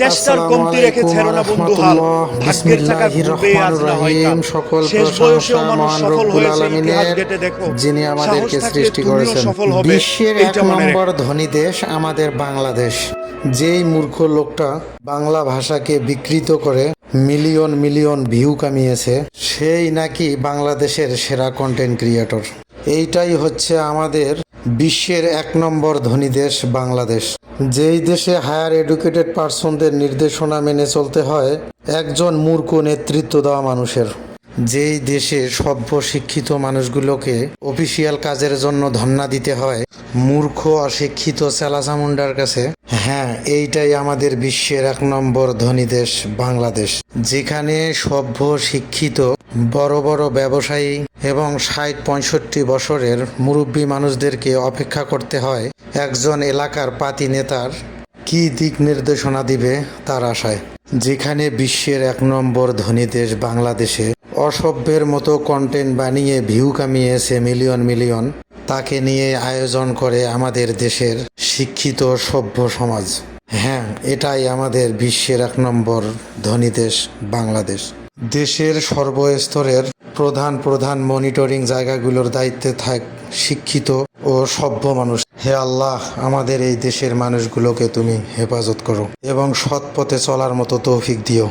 চেষ্টার কমতি রেখে ছেড়ো না বন্ধু হাল। ভাগ্যের চাকা ঘুরবে আজ না হয় কাল। সকল শেষ বয়সেও মানুষ সফল হয়েছে ইতিহাস আলামিনের দেখো। যিনি আমাদেরকে সৃষ্টি করেছেন। বিশ্বের এক। নম্বর ধনী দেশ আমাদের বাংলাদেশ। যেই মূর্খ লোকটা বাংলা ভাষাকে বিকৃত করে মিলিয়ন মিলিয়ন ভিউ কামিয়েছে সেই নাকি বাংলাদেশের সেরা কন্টেন্ট ক্রিয়েটর এইটাই হচ্ছে আমাদের বিশ্বের এক নম্বর ধনী দেশ বাংলাদেশ। যেই দেশে হায়ার এডুকেটেড পার্সনদের নির্দেশনা মেনে চলতে হয়, একজন মূর্খ নেতৃত্ব দেওয়া মানুষের। যেই দেশে সভ্য শিক্ষিত মানুষগুলোকে অফিসিয়াল কাজের জন্য ধন্না দিতে হয়, মূর্খ অশিক্ষিত চেলাচামুন্ডার কাছে হ্যাঁ এইটাই আমাদের বিশ্বের এক নম্বর ধনী দেশ, বাংলাদেশ। যেখানে সভ্য শিক্ষিত, বড় বড় ব্যবসায়ী এবং ষাট পঁয়ষট্টি বছরের মুরব্বী মানুষদেরকে অপেক্ষা করতে হয় একজন এলাকার পাতি নেতার কি দিক নির্দেশনা দিবে তার আশায়। যেখানে বিশ্বের এক নম্বর ধনী দেশ বাংলাদেশে অসভ্যের মতো কন্টেন্ট বানিয়ে ভিউ কামিয়েছে মিলিয়ন মিলিয়ন তাকে নিয়ে আয়োজন করে আমাদের দেশের শিক্ষিত সভ্য সমাজ। হ্যাঁ এটাই আমাদের বিশ্বের এক নম্বর ধনী দেশ বাংলাদেশ। দেশের সর্বস্তরের প্রধান প্রধান মনিটরিং জায়গাগুলোর দায়িত্বে থাক শিক্ষিত ও সভ্য মানুষ। হে আল্লাহ, আমাদের এই দেশের মানুষগুলোকে তুমি হেফাজত করো এবং সৎ পথে চলার মতো তৌফিক দিও।